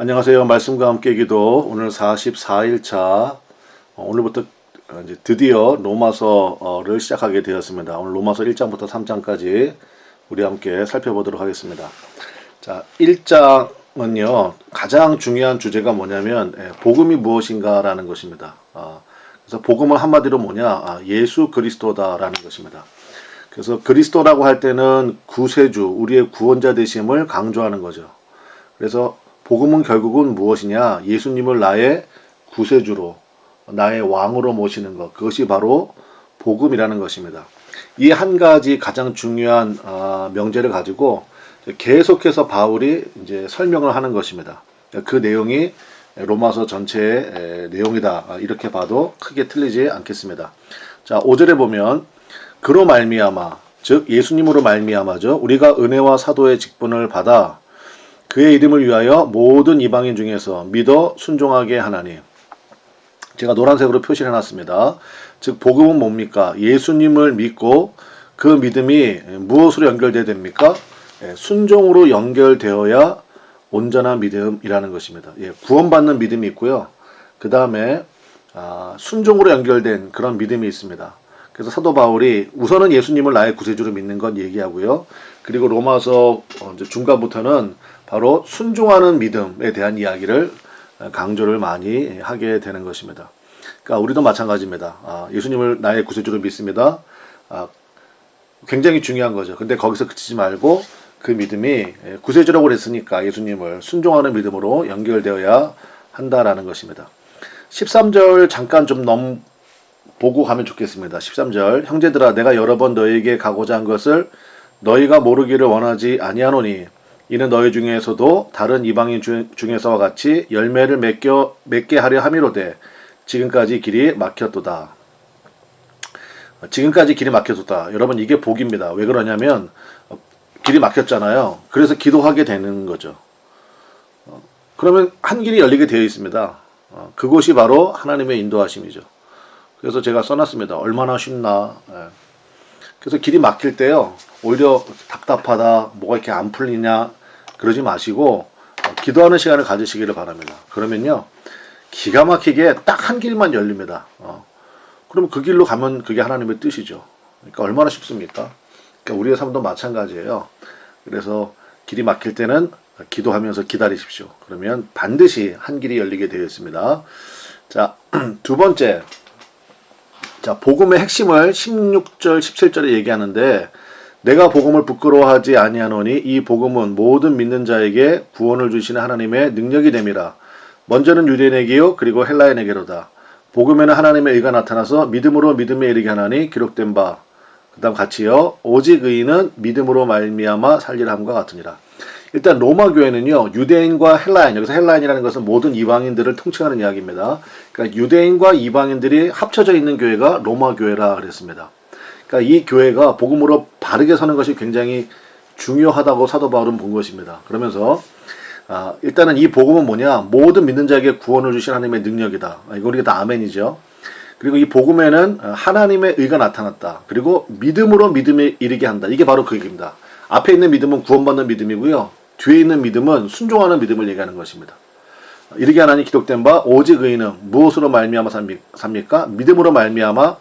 안녕하세요. 말씀과 함께 기도 오늘 44일차 오늘부터 어, 이제 드디어 로마서를 시작하게 되었습니다. 오늘 로마서 1장부터 3장까지 우리 함께 살펴보도록 하겠습니다. 자, 1장은요. 가장 중요한 주제가 뭐냐면 예, 복음이 무엇인가라는 것입니다. 아, 그래서 복음은 한마디로 뭐냐? 아, 예수 그리스도다라는 것입니다. 그래서 그리스도라고 할 때는 구세주, 우리의 구원자 되심을 강조하는 거죠. 그래서 복음은 결국은 무엇이냐? 예수님을 나의 구세주로, 나의 왕으로 모시는 것. 그것이 바로 복음이라는 것입니다. 이 한 가지 가장 중요한 아, 명제를 가지고 계속해서 바울이 이제 설명을 하는 것입니다. 그 내용이 로마서 전체의 에, 내용이다. 아, 이렇게 봐도 크게 틀리지 않겠습니다. 자, 5절에 보면 그로 말미암아 즉 예수님으로 말미암아죠. 우리가 은혜와 사도의 직분을 받아 그의 이름을 위하여 모든 이방인 중에서 믿어 순종하게 하나니 제가 노란색으로 표시를 해놨습니다. 즉 복음은 뭡니까? 예수님을 믿고 그 믿음이 무엇으로 연결돼야 됩니까? 예, 순종으로 연결되어야 온전한 믿음이라는 것입니다. 예, 구원받는 믿음이 있고요. 그 다음에 아, 순종으로 연결된 그런 믿음이 있습니다. 그래서 사도 바울이 우선은 예수님을 나의 구세주로 믿는 건 얘기하고요. 그리고 로마서 어, 중간부터는 바로 순종하는 믿음에 대한 이야기를 어, 강조를 많이 하게 되는 것입니다. 그러니까 우리도 마찬가지입니다. 아, 예수님을 나의 구세주로 믿습니다. 아, 굉장히 중요한 거죠. 근데 거기서 그치지 말고 그 믿음이 예, 구세주라고 했으니까 예수님을 순종하는 믿음으로 연결되어야 한다라는 것입니다. 13절 잠깐 좀 넘, 보고 가면 좋겠습니다. 13절 형제들아 내가 여러 번 너희에게 가고자 한 것을 너희가 모르기를 원하지 아니하노니 이는 너희 중에서도 다른 이방인 중- 중에서와 같이 열매를 맺겨 맺게 하려 함이로되 지금까지 길이 막혔도다. 지금까지 길이 막혔도다. 여러분 이게 복입니다. 왜 그러냐면 어, 길이 막혔잖아요. 그래서 기도하게 되는 거죠. 어, 그러면 한 길이 열리게 되어 있습니다. 어, 그곳이 바로 하나님의 인도하심이죠. 그래서 제가 써놨습니다. 얼마나 쉽나. 예. 그래서 길이 막힐 때요. 오히려 답답하다, 뭐가 이렇게 안 풀리냐, 그러지 마시고, 어, 기도하는 시간을 가지시기를 바랍니다. 그러면요. 기가 막히게 딱 한 길만 열립니다. 어. 그러면 그 길로 가면 그게 하나님의 뜻이죠. 그러니까 얼마나 쉽습니까? 그러니까 우리의 삶도 마찬가지예요. 그래서 길이 막힐 때는 기도하면서 기다리십시오. 그러면 반드시 한 길이 열리게 되어 있습니다. 자, 두 번째. 자, 복음의 핵심을 16절, 17절에 얘기하는데 내가 복음을 부끄러워하지 아니하노니 이 복음은 모든 믿는 자에게 구원을 주시는 하나님의 능력이 됨이라. 먼저는 유대인에게요 그리고 헬라인에게로다. 복음에는 하나님의 의가 나타나서 믿음으로 믿음에 이르게 하나니 기록된 바. 그다음 같이요. 오직 의인은 믿음으로 말미암아 살리라 함과 같으니라. 일단 로마 교회는요 유대인과 헬라인 여기서 헬라인이라는 것은 모든 이방인들을 통칭하는 이야기입니다. 그러니까 유대인과 이방인들이 합쳐져 있는 교회가 로마 교회라 그랬습니다. 그러니까 이 교회가 복음으로 바르게 서는 것이 굉장히 중요하다고 사도 바울은 본 것입니다. 그러면서 아, 일단은 이 복음은 뭐냐 모든 믿는 자에게 구원을 주신 하나님의 능력이다. 아, 이거 우리가 다 아멘이죠. 그리고 이 복음에는 하나님의 의가 나타났다. 그리고 믿음으로 믿음에 이르게 한다. 이게 바로 그 얘기입니다. 앞에 있는 믿음은 구원받는 믿음이고요. 뒤에 있는 믿음은 순종하는 믿음을 얘기하는 것입니다. 이르게 하나니 기록된 바 오직 의인은 무엇으로 말미암아 삽니- 삽니까? 믿음으로 말미암아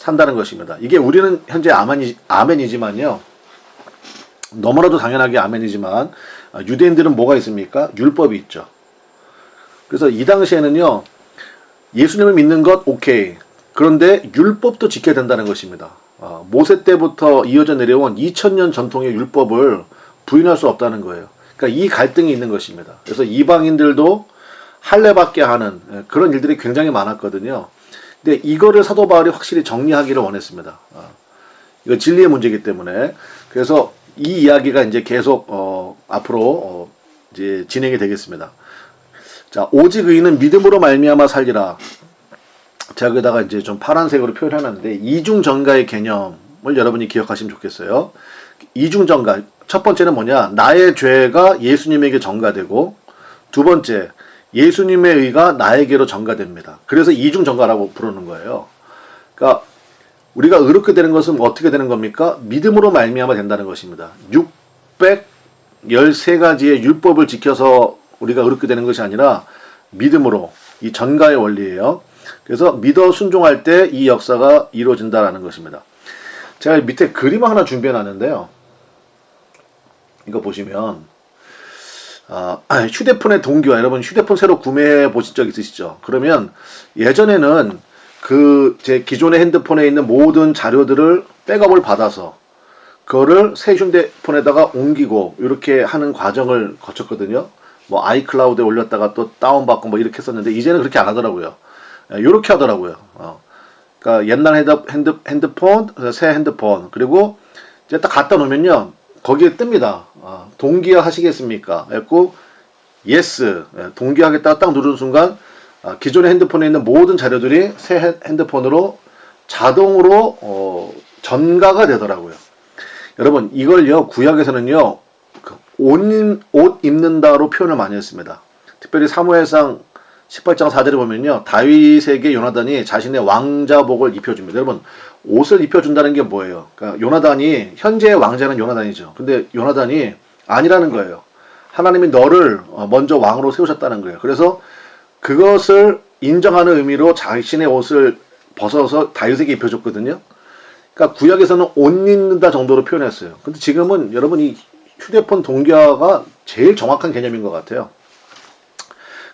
산다는 것입니다. 이게 우리는 현재 아멘이, 아멘이지만요. 너무나도 당연하게 아멘이지만 아, 유대인들은 뭐가 있습니까? 율법이 있죠. 그래서 이 당시에는요. 예수님을 믿는 것 오케이. 그런데 율법도 지켜야 된다는 것입니다. 아, 모세 때부터 이어져 내려온 2000년 전통의 율법을 부인할 수 없다는 거예요. 그러니까 이 갈등이 있는 것입니다. 그래서 이방인들도 할례받게 하는 예, 그런 일들이 굉장히 많았거든요. 근데 이거를 사도 바울이 확실히 정리하기를 원했습니다. 아, 이거 진리의 문제이기 때문에 그래서 이 이야기가 이제 계속 어, 앞으로 어, 이제 진행이 되겠습니다. 자 오직 의인은 믿음으로 말미암아 살리라. 제가 여기다가 이제 좀 파란색으로 표현해놨는데 이중 전가의 개념을 여러분이 기억하시면 좋겠어요. 이중 전가 첫 번째는 뭐냐 나의 죄가 예수님에게 전가되고 두 번째 예수님의 의가 나에게로 전가됩니다. 그래서 이중 전가라고 부르는 거예요. 그러니까 우리가 의롭게 되는 것은 어떻게 되는 겁니까? 믿음으로 말미암아 된다는 것입니다. 613가지의 율법을 지켜서 우리가 의롭게 되는 것이 아니라 믿음으로 이 전가의 원리예요. 그래서 믿어 순종할 때 이 역사가 이루어진다라는 것입니다. 제가 밑에 그림 하나 준비해 놨는데요. 이거 보시면 아, 휴대폰의 동기화 여러분 휴대폰 새로 구매해 보신 적 있으시죠? 그러면 예전에는 그 제 기존의 핸드폰에 있는 모든 자료들을 백업을 받아서 그거를 새 휴대폰에다가 옮기고 이렇게 하는 과정을 거쳤거든요. 뭐 아이클라우드에 올렸다가 또 다운받고 뭐 이렇게 했었는데 이제는 그렇게 안 하더라고요. 이렇게 하더라고요. 어. 그러니까 옛날 핸드, 핸드, 핸드폰, 새 핸드폰 그리고 이제 딱 갖다 놓으면요 거기에 뜹니다. 아, 동기화 하시겠습니까? 했고 예스 동기화하겠다 딱 누르는 순간 아, 기존의 핸드폰에 있는 모든 자료들이 새 핸- 핸드폰으로 자동으로 어, 전가가 되더라고요. 여러분 이걸요 구약에서는요 그 옷, 입- 옷 입는다로 표현을 많이 했습니다. 특별히 사무엘상 18장 4절에 보면요 다윗에게 요나단이 자신의 왕자복을 입혀줍니다. 여러분 옷을 입혀준다는 게 뭐예요? 그러니까 요나단이 현재의 왕자는 요나단이죠. 근데 요나단이 아니라는 거예요. 하나님이 너를 어, 먼저 왕으로 세우셨다는 거예요. 그래서 그것을 인정하는 의미로 자신의 옷을 벗어서 다윗에게 입혀줬거든요. 그러니까 구약에서는 옷 입는다 정도로 표현했어요. 근데 지금은 여러분 이 휴대폰 동기화가 제일 정확한 개념인 것 같아요.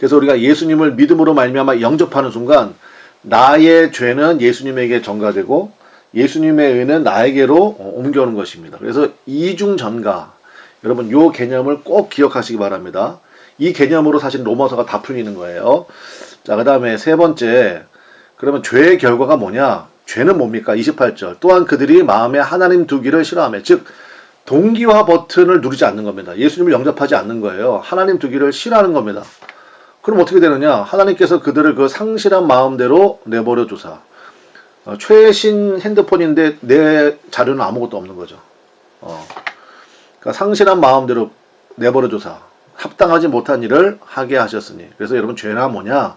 그래서 우리가 예수님을 믿음으로 말미암아 영접하는 순간 나의 죄는 예수님에게 전가되고 예수님의 의는 나에게로 어, 옮겨오는 것입니다. 그래서 이중 전가 여러분 요 개념을 꼭 기억하시기 바랍니다. 이 개념으로 사실 로마서가 다 풀리는 거예요. 자, 그다음에 세 번째 그러면 죄의 결과가 뭐냐? 죄는 뭡니까? 28절. 또한 그들이 마음에 하나님 두기를 싫어하며 즉 동기화 버튼을 누르지 않는 겁니다. 예수님을 영접하지 않는 거예요. 하나님 두기를 싫어하는 겁니다. 그럼 어떻게 되느냐? 하나님께서 그들을 그 상실한 마음대로 내버려 두사. 어, 최신 핸드폰인데 내 자료는 아무것도 없는 거죠. 어. 그러니까 상실한 마음대로 내버려 두사. 합당하지 못한 일을 하게 하셨으니. 그래서 여러분 죄나 뭐냐?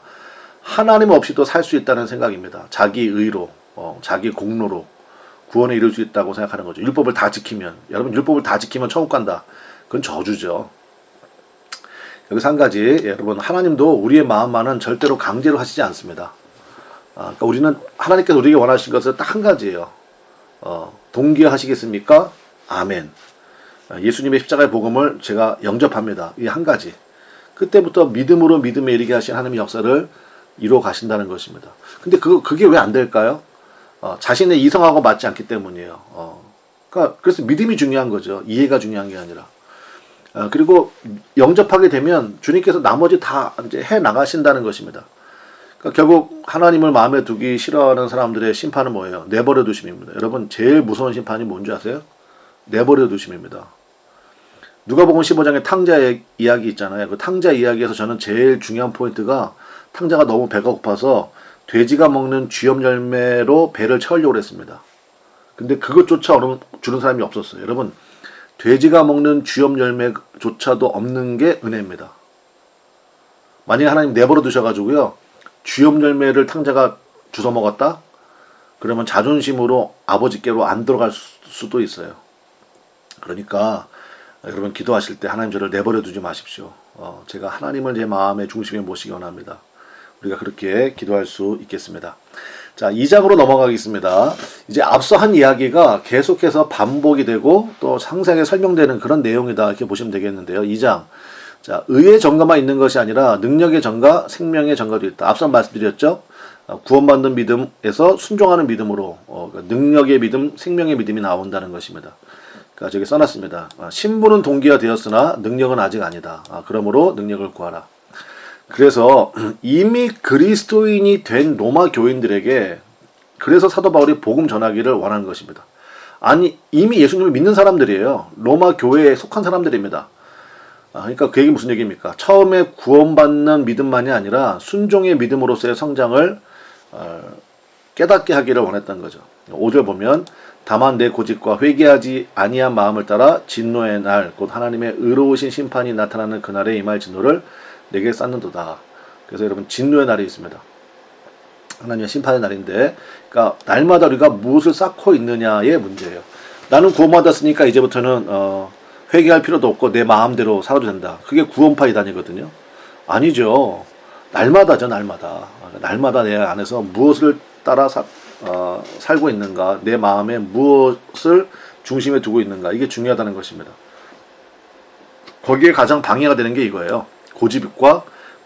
하나님 없이도 살 수 있다는 생각입니다. 자기 의로, 어, 자기 공로로 구원에 이룰 수 있다고 생각하는 거죠. 율법을 다 지키면 여러분 율법을 다 지키면 천국 간다. 그건 저주죠. 여기서 한 가지 예, 여러분 하나님도 우리의 마음만은 절대로 강제로 하시지 않습니다. 아, 그러니까 우리는 하나님께서 우리에게 원하신 것은 딱 한 가지예요. 어, 동기하시겠습니까? 아멘. 아, 예수님의 십자가의 복음을 제가 영접합니다. 이 한 가지. 그때부터 믿음으로 믿음에 이르게 하신 하나님의 역사를 이루어 가신다는 것입니다. 근데 그 그게 왜 안 될까요? 어, 자신의 이성하고 맞지 않기 때문이에요. 어, 그러니까 그래서 믿음이 중요한 거죠. 이해가 중요한 게 아니라. 어, 그리고 영접하게 되면 주님께서 나머지 다 이제 해 나가신다는 것입니다. 그러니까 결국 하나님을 마음에 두기 싫어하는 사람들의 심판은 뭐예요? 내버려 두심입니다. 여러분 제일 무서운 심판이 뭔지 아세요? 내버려 두심입니다. 누가복음 15장에 탕자 이야기 있잖아요. 그 탕자 이야기에서 저는 제일 중요한 포인트가 탕자가 너무 배가 고파서 돼지가 먹는 쥐염 열매로 배를 채우려고 했습니다. 근데 그것조차 주는 사람이 없었어요. 여러분 돼지가 먹는 쥐염 열매조차도 없는 게 은혜입니다. 만약에 하나님 내버려 두셔가지고요, 쥐염 열매를 탕자가 주워 먹었다? 그러면 자존심으로 아버지께로 안 들어갈 수- 수도 있어요. 그러니까 여러분 기도하실 때 하나님 저를 내버려 두지 마십시오. 어, 제가 하나님을 제 마음의 중심에 모시기 원합니다. 우리가 그렇게 기도할 수 있겠습니다. 자, 2장으로 넘어가겠습니다. 이제 앞서 한 이야기가 계속해서 반복이 되고 또 상세하게 설명되는 그런 내용이다 이렇게 보시면 되겠는데요. 2장. 자, 의의 정가만 있는 것이 아니라 능력의 정가, 생명의 정가도 있다. 앞서 말씀드렸죠. 어, 구원받는 믿음에서 순종하는 믿음으로 어, 그러니까 능력의 믿음, 생명의 믿음이 나온다는 것입니다. 그러니까 저기 써놨습니다. 아, 신분은 동기화 되었으나 능력은 아직 아니다. 아, 그러므로 능력을 구하라. 그래서 이미 그리스도인이 된 로마 교인들에게 그래서 사도 바울이 복음 전하기를 원하는 것입니다. 아니 이미 예수님을 믿는 사람들이에요. 로마 교회에 속한 사람들입니다. 아, 그러니까 그 얘기 무슨 얘기입니까? 처음에 구원받는 믿음만이 아니라 순종의 믿음으로서의 성장을 어, 깨닫게 하기를 원했던 거죠. 5절 보면 다만 내 고집과 회개하지 아니한 마음을 따라 진노의 날 곧 하나님의 의로우신 심판이 나타나는 그날에 임할 진노를 내게 쌓는도다. 그래서 여러분 진노의 날이 있습니다. 하나님의 심판의 날인데, 그러니까 날마다 우리가 무엇을 쌓고 있느냐의 문제예요. 나는 구원받았으니까 이제부터는 어, 회개할 필요도 없고 내 마음대로 살아도 된다. 그게 구원파 이단이거든요. 아니죠. 날마다죠, 날마다. 날마다 내 안에서 무엇을 따라 사, 어, 살고 있는가, 내 마음에 무엇을 중심에 두고 있는가, 이게 중요하다는 것입니다. 거기에 가장 방해가 되는 게 이거예요. 고집과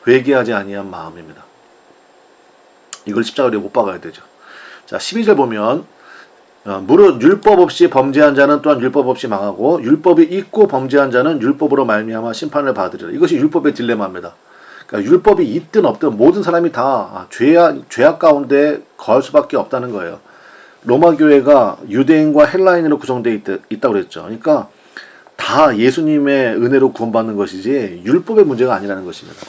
회개하지 아니한 마음입니다. 이걸 십자가로 못 박아야 되죠. 자, 12절 보면 어, 무릇 율법 없이 범죄한 자는 또한 율법 없이 망하고 율법이 있고 범죄한 자는 율법으로 말미암아 심판을 받으리라. 이것이 율법의 딜레마입니다. 그러니까 율법이 있든 없든 모든 사람이 다 죄악, 죄악 가운데 거할 수밖에 없다는 거예요. 로마 교회가 유대인과 헬라인으로 구성되어 있, 있다고 그랬죠. 그러니까 다 예수님의 은혜로 구원받는 것이지 율법의 문제가 아니라는 것입니다.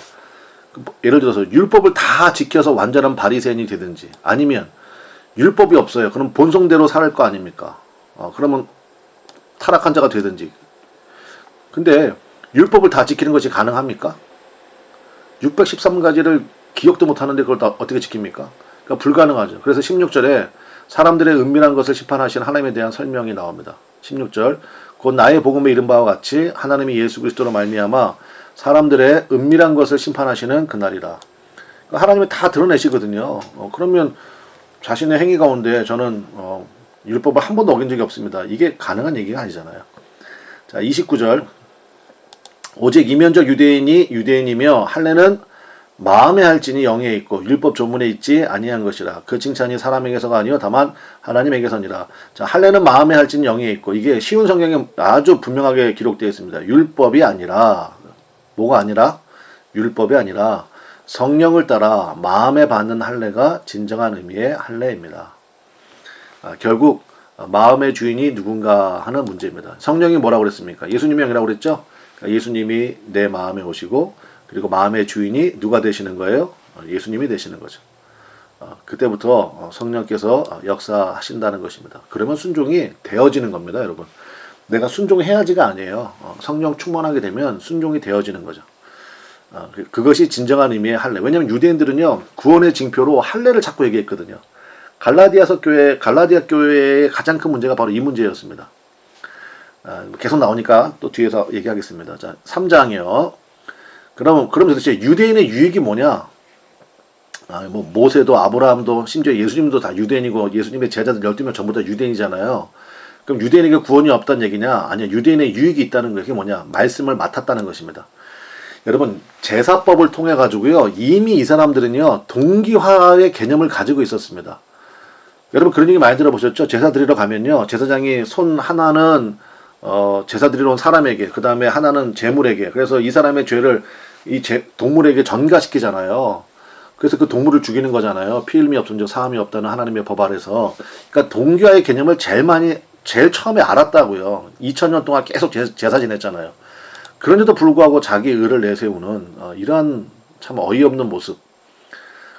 예를 들어서 율법을 다 지켜서 완전한 바리새인이 되든지 아니면 율법이 없어요. 그럼 본성대로 살 거 아닙니까? 어, 그러면 타락한 자가 되든지. 근데 율법을 다 지키는 것이 가능합니까? 613가지를 기억도 못 하는데 그걸 다 어떻게 지킵니까? 그러니까 불가능하죠. 그래서 16절에 사람들의 은밀한 것을 심판하신 하나님에 대한 설명이 나옵니다. 16절 곧 나의 복음에 이른 바와 같이 하나님이 예수 그리스도로 말미암아 사람들의 은밀한 것을 심판하시는 그날이라. 그러니까 하나님이 다 드러내시거든요. 어, 그러면 자신의 행위 가운데 저는 어, 율법을 한 번도 어긴 적이 없습니다. 이게 가능한 얘기가 아니잖아요. 자, 29절. 오직 이면적 유대인이 유대인이며 할례는 마음에 할지니 영에 있고 율법 조문에 있지 아니한 것이라 그 칭찬이 사람에게서가 아니요 다만 하나님에게서니라 자 할례는 마음에 할지니 영에 있고 이게 쉬운 성경에 아주 분명하게 기록되어 있습니다 율법이 아니라 뭐가 아니라 율법이 아니라 성령을 따라 마음에 받는 할례가 진정한 의미의 할례입니다. 아, 결국 마음의 주인이 누군가 하는 문제입니다. 성령이 뭐라고 그랬습니까? 예수님이 아니라고 그랬죠? 그러니까 예수님이 내 마음에 오시고 그리고 마음의 주인이 누가 되시는 거예요? 어, 예수님이 되시는 거죠. 어, 그때부터 어, 성령께서 역사하신다는 것입니다. 그러면 순종이 되어지는 겁니다, 여러분. 내가 순종해야지가 아니에요. 성령 충만하게 되면 순종이 되어지는 거죠. 어, 그- 그것이 진정한 의미의 할례. 왜냐하면 유대인들은요 구원의 징표로 할례를 자꾸 얘기했거든요. 갈라디아서 교회, 갈라디아 교회의 가장 큰 문제가 바로 이 문제였습니다. 아, 계속 나오니까 또 뒤에서 얘기하겠습니다. 자, 3장이요. 그럼 그럼 도대체 유대인의 유익이 뭐냐? 아, 뭐 모세도 아브라함도 심지어 예수님도 다 유대인이고 예수님의 제자들 12명 전부 다 유대인이잖아요. 그럼 유대인에게 구원이 없다는 얘기냐? 아니야. 유대인의 유익이 있다는 거. 그게 뭐냐? 말씀을 맡았다는 것입니다. 여러분 제사법을 통해 가지고요 이미 이 사람들은요 동기화의 개념을 가지고 있었습니다. 여러분 그런 얘기 많이 들어보셨죠? 제사 드리러 가면요 제사장이 손 하나는 어, 제사 드리러 온 사람에게 그 다음에 하나는 재물에게 그래서 이 사람의 죄를 이 제, 동물에게 전가시키잖아요. 그래서 그 동물을 죽이는 거잖아요. 없은 적 사함이 없다는 하나님의 법 아래서. 그러니까 동기화의 개념을 제일 많이 제일 처음에 알았다고요. 2000년 동안 계속 제, 제사 지냈잖아요. 그런데도 불구하고 자기 의를 내세우는 어, 이러한 참 어이없는 모습.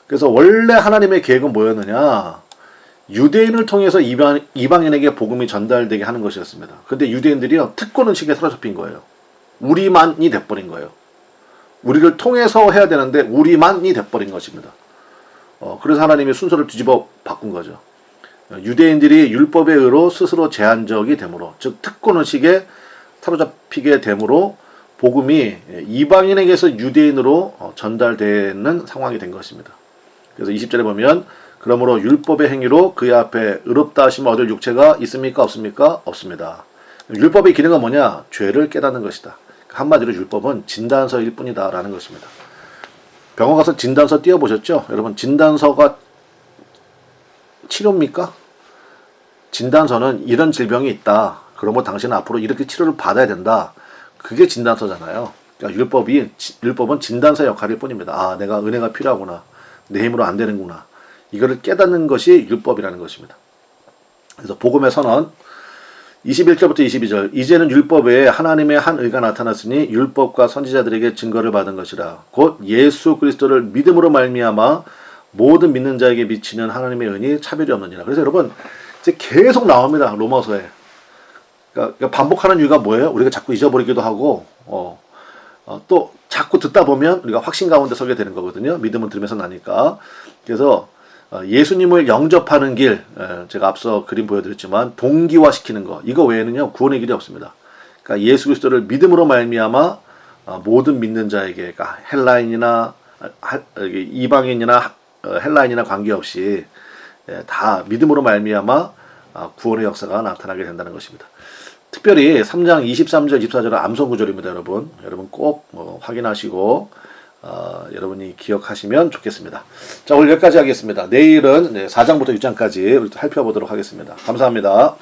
그래서 원래 하나님의 계획은 뭐였느냐? 유대인을 통해서 이방, 이방인에게 복음이 전달되게 하는 것이었습니다. 근데 유대인들이요, 특권 의식에 사로잡힌 거예요. 우리만이 돼버린 거예요. 우리를 통해서 해야 되는데, 우리만이 돼버린 것입니다. 어, 그래서 하나님이 순서를 뒤집어 바꾼 거죠. 어, 유대인들이 율법의 의로 스스로 제한적이 되므로, 즉, 특권 의식에 사로잡히게 되므로, 복음이 이방인에게서 유대인으로 어, 전달되는 상황이 된 것입니다. 그래서 20절에 보면 그러므로 율법의 행위로 그의 앞에 의롭다 하심을 얻을 육체가 있습니까 없습니까? 없습니다. 율법의 기능은 뭐냐? 죄를 깨닫는 것이다. 한마디로 율법은 진단서일 뿐이다라는 것입니다. 병원 가서 진단서 띄워보셨죠? 여러분 진단서가 치료입니까? 진단서는 이런 질병이 있다. 그러므로 당신은 앞으로 이렇게 치료를 받아야 된다. 그게 진단서잖아요. 그러니까 율법이 율법은 진단서 역할일 뿐입니다. 아, 내가 은혜가 필요하구나. 내 힘으로 안 되는구나. 이거를 깨닫는 것이 율법이라는 것입니다. 그래서 복음의 선언 21절부터 22절 이제는 율법에 하나님의 한 의가 나타났으니 율법과 선지자들에게 증거를 받은 것이라 곧 예수 그리스도를 믿음으로 말미암아 모든 믿는 자에게 미치는 하나님의 은이 차별이 없느니라. 그래서 여러분 이제 계속 나옵니다. 로마서에. 그러니까, 그러니까 반복하는 이유가 뭐예요? 우리가 자꾸 잊어버리기도 하고 어, 어, 또 자꾸 듣다 보면 우리가 확신 가운데 서게 되는 거거든요. 믿음은 들으면서 나니까. 그래서 어, 예수님을 영접하는 길, 에, 제가 앞서 그림 보여드렸지만 동기화시키는 거 이거 외에는요 구원의 길이 없습니다. 그러니까 예수 그리스도를 믿음으로 말미암아 어, 모든 믿는 자에게 그러니까 헬라인이나 아, 이방인이나 어, 헬라인이나 관계없이 예, 다 믿음으로 말미암아 아, 구원의 역사가 나타나게 된다는 것입니다. 특별히 3장 23절, 24절은 암송 구절입니다, 여러분. 여러분 꼭 어, 확인하시고 어, 여러분이 기억하시면 좋겠습니다. 자, 오늘 여기까지 하겠습니다. 내일은 4장부터 6장까지 살펴보도록 하겠습니다. 감사합니다.